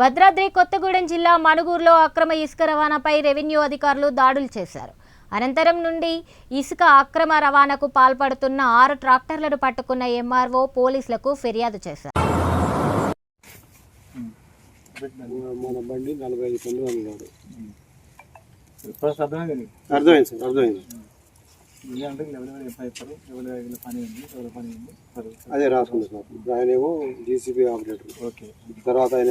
భద్రాద్రి కొత్తగూడెం జిల్లా మనుగూరులో అక్రమ ఇసుక రవాణాపై రెవెన్యూ అధికారులు దాడులు చేశారు. అనంతరం నుండి ఇసుక అక్రమ రవాణాకు పాల్పడుతున్న ఆరు ట్రాక్టర్లను పట్టుకున్న ఎంఆర్ఓ పోలీసులకు ఫిర్యాదు చేశారు. అదే రాసుకుంది సార్. ఆయన ఏమో జీసీబీ ఆపరేటర్ ఓకే. తర్వాత ఆయన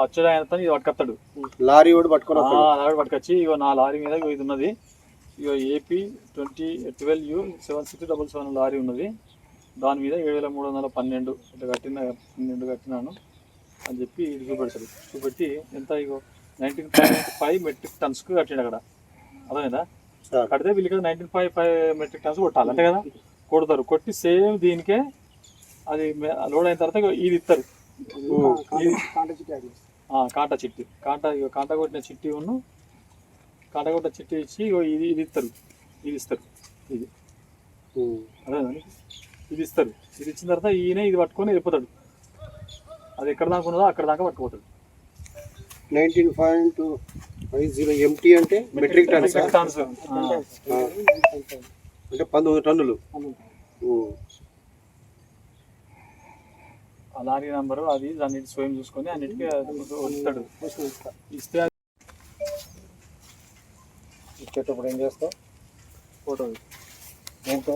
వచ్చాడు ఆయన ఇది పట్టుకొస్తాడు లారీ కూడా పట్టుకొని. లారీ పట్టుకొచ్చి ఇగో నా లారీ మీద ఇది ఉన్నది. ఇగో AP twenty twelve U seven six double seven lorry ఉన్నది. దాని మీద ఏడు వేల మూడు వందల పన్నెండు ఇట్లా కట్టిన పన్నెండు కట్టినాను అని చెప్పి ఇది చూపెడతాడు. చూపెట్టి ఎంత ఇగో నైన్టీన్ ఫైవ్ మెట్రిక్ టన్స్కి కట్టాడు అక్కడ. అర్థమైందా? కడితే వీళ్ళకి nineteen five five metric tons కొట్టాలి అంతే కదా? కొడతారు. కొట్టి సేమ్ దీనికే అది లోడ్ అయిన తర్వాత ఇది ఇస్తారు కాంటా చిట్టి కాంటా కాంటా కొట్టిన చిట్టి ఉన్ను కాంటా కొట్టిన చిట్టి ఇచ్చి ఇది ఇది ఇస్తారు ఇది ఇస్తారు. ఇది. అదే ఇది ఇస్తారు. ఇది ఇచ్చిన తర్వాత ఈయన ఇది పట్టుకొని వెళ్ళిపోతాడు. అది ఎక్కడ దాకా ఉన్నదో అక్కడ దాకా పట్టుకుపోతాడు. Nineteen point five zero MT అంటే మెట్రిక్ టన్. అంటే పంతొమ్మిది టన్నులు. లారీ నంబరు అది దాన్ని స్వయం చూసుకొని అన్నిటికీ అది ఇస్తాడు. ఇస్తే ఇచ్చేటప్పుడు ఏం చేస్తావు? ఫోటో. ఏంటో?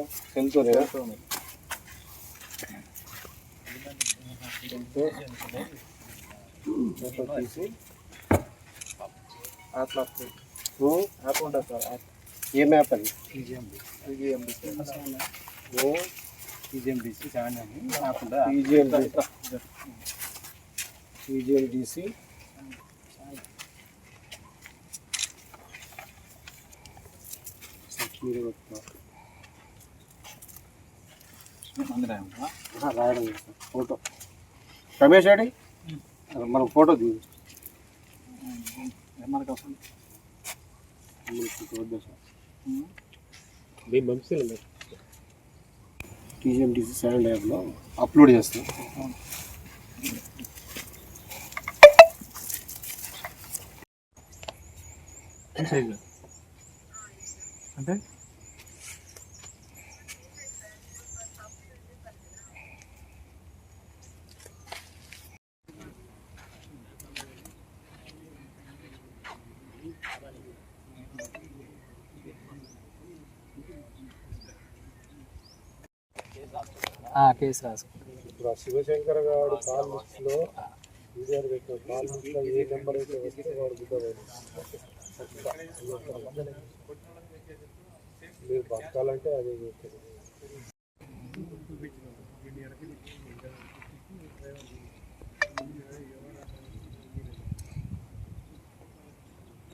ఫోటో తీసి యాప్. యాప్ ఉంటుంది సార్ యాప్ ఏ మ్యాప్ అని ఓ. ఈజీఎండిసి సెవెన్ అని యాప్ ఈజీఎల్డిసి రాయడం. ఫోటో. రమేష్ అడి మనం ఫోటో దిగు మనకు అవసరం వద్దా సార్ టీజీఎండిసి సెవెన్ ల్యాబ్లో అప్లోడ్ చేస్తాం అంటే కేసు రాసుకుంటాం. ఇప్పుడు శివశంకర్ గారు కాల్ లిస్ట్లో పెట్టారు కాల్ ఏ నెంబర్ అయితే వస్తే వాడు గుడ్డవాడు మీరు బతకాలంటే అదే చేస్తారు.